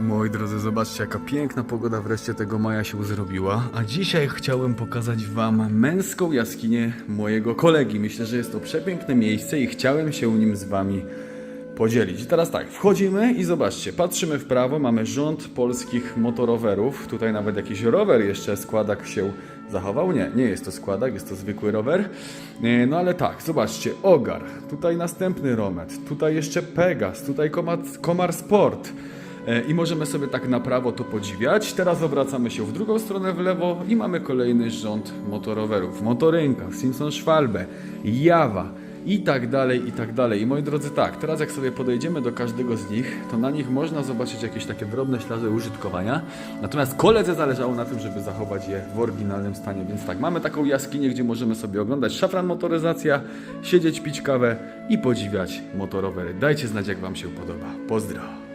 Moi drodzy, zobaczcie jaka piękna pogoda wreszcie tego maja się zrobiła. A dzisiaj chciałem pokazać wam męską jaskinię mojego kolegi. Myślę, że jest to przepiękne miejsce i chciałem się nim z wami podzielić. I teraz tak, wchodzimy i zobaczcie, patrzymy w prawo, mamy rząd polskich motorowerów. Tutaj nawet jakiś rower jeszcze składak się zachował. Nie, nie jest to składak, jest to zwykły rower. E, No ale tak, zobaczcie, Ogar, tutaj następny Romet, tutaj jeszcze Pegas, tutaj Komar, Komar Sport. E, I możemy sobie tak na prawo to podziwiać. Teraz obracamy się w drugą stronę w lewo i mamy kolejny rząd motorowerów. Motorynka, Simpson Schwalbe, Jawa i tak dalej, i tak dalej. I moi drodzy, tak, teraz jak sobie podejdziemy do każdego z nich, to na nich można zobaczyć jakieś takie drobne ślady użytkowania. Natomiast koledze zależało na tym, żeby zachować je w oryginalnym stanie. Więc tak, mamy taką jaskinię, gdzie możemy sobie oglądać szafran motoryzacja, siedzieć, pić kawę i podziwiać motorowery. Dajcie znać, jak Wam się podoba. Pozdro!